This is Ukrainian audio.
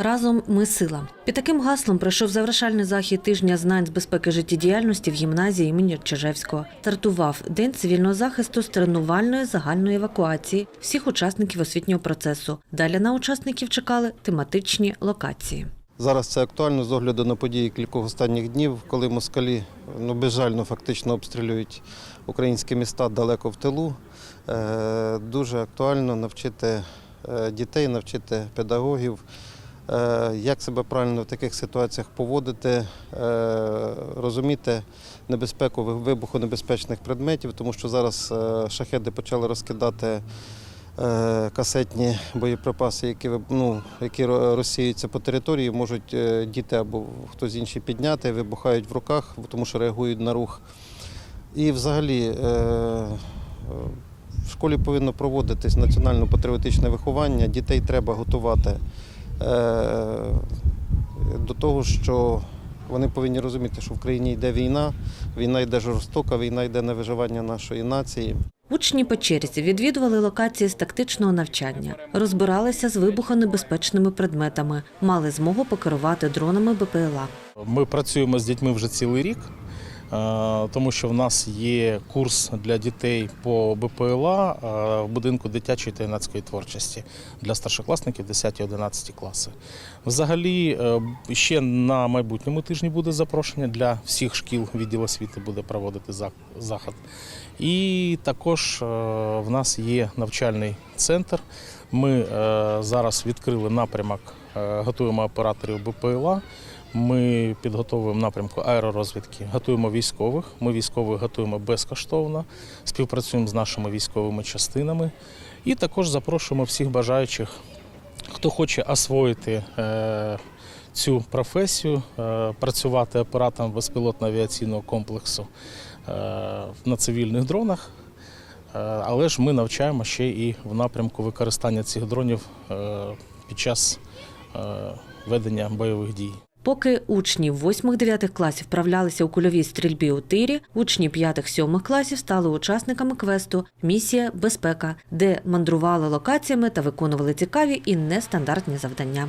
Разом ми сила. Під таким гаслом пройшов завершальний захід тижня знань з безпеки життєдіяльності в гімназії імені Чижевського. Стартував день цивільного захисту з тренувальної загальної евакуації всіх учасників освітнього процесу. Далі на учасників чекали тематичні локації. Зараз це актуально з огляду на події кількох останніх днів, коли москалі ну, безжально фактично обстрілюють українські міста далеко в тилу. Е, дуже актуально навчити е, дітей, навчити педагогів, як себе правильно в таких ситуаціях поводити, е, розуміти небезпеку ви- вибухонебезпечних предметів, тому що зараз е, шахеди почали розкидати е, касетні боєприпаси, які, ну, які ро- розсіюються по території, можуть е, діти або хтось інший підняти, вибухають в руках, тому що реагують на рух. І взагалі е, е, в школі повинно проводитись національно-патріотичне виховання. Дітей треба готувати е, до того, що вони повинні розуміти, що в країні йде війна, війна йде жорстока, війна йде на виживання нашої нації. Учні по черзі відвідували локації з тактичного навчання, розбиралися з вибухонебезпечними предметами, мали змогу покерувати дронами БПЛА. Ми працюємо з дітьми вже цілий рік, е, тому що в нас є курс для дітей по БПЛА е, в будинку дитячої та юнацької творчості для старшокласників 10-11 класи. Взагалі, е, ще на майбутньому тижні буде запрошення для всіх шкіл відділ освіти буде проводити заход. І також е, в нас є навчальний центр. Ми е, зараз відкрили напрямок, е, готуємо операторів БПЛА. Ми підготовуємо напрямку аеророзвідки, готуємо військових. Ми військових готуємо безкоштовно, співпрацюємо з нашими військовими частинами і також запрошуємо всіх бажаючих, хто хоче освоїти е, цю професію, е, працювати оператором безпілотного авіаційного комплексу е, на цивільних дронах. Але ж ми навчаємо ще і в напрямку використання цих дронів під час ведення бойових дій. Поки учні 8-9 класів вправлялися у кульовій стрільбі у тирі, учні 5-7 класів стали учасниками квесту Місія безпека, де мандрували локаціями та виконували цікаві і нестандартні завдання.